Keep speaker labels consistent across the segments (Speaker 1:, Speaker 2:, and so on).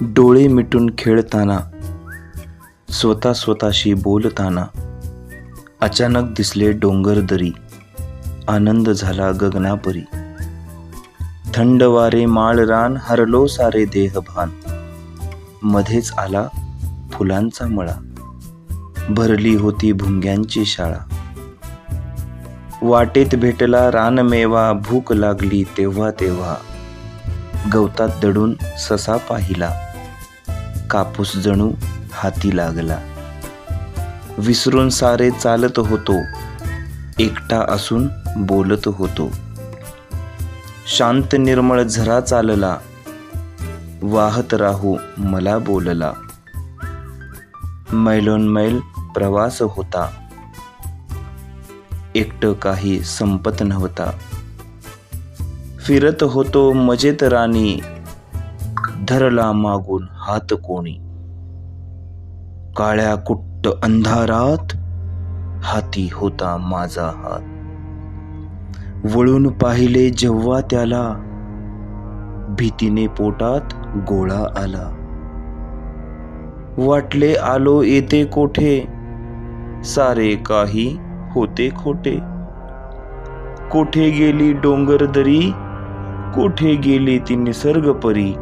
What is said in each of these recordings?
Speaker 1: डोळे मिटून खेळताना स्वतः स्वतःशी बोलताना अचानक दिसले डोंगर दरी आनंद झाला गगनापरी. थंड वारे माळ रान हरलो सारे देहभान. मध्येच आला फुलांचा मळा. भरली होती भुंग्यांची शाळा. वाटेत भेटला रानमेवा भूक लागली तेव्हा तेव्हा. गवतात दडून ससा पाहिला. कापूस जणू हाती लागला. विसरून सारे चालत होतो. एकटा असून बोलत होतो. शांत निर्मळ झरा चालला. वाहत राहू मला बोलला. मैलोन्मैल प्रवास होता. एकटं काही संपत नव्हता. फिरत होतो मजेत राणी. धरला मागून हात कोणी. काळ्या कुट्ट अंधारात हाती होता माझा हात. वळून पाहिले जेव्हा त्याला भीतीने पोटात गोळा आला. वाटले आलो येते कोठे? सारे काही होते खोटे. कोठे गेली डोंगरदरी कोठे गेली ती निसर्ग परी?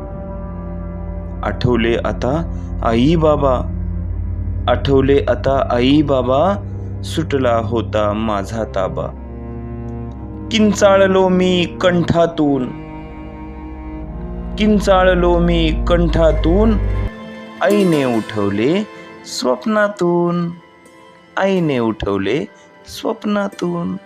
Speaker 1: आठवले आता आई बाबा. आठवले आता आई बाबा सुटला होता माझा ताबा. किंचाळलो मी कंठातून. किंचाळलो मी कंठातून. आईने उठवले स्वप्नातून. आईने उठवले स्वप्नातून.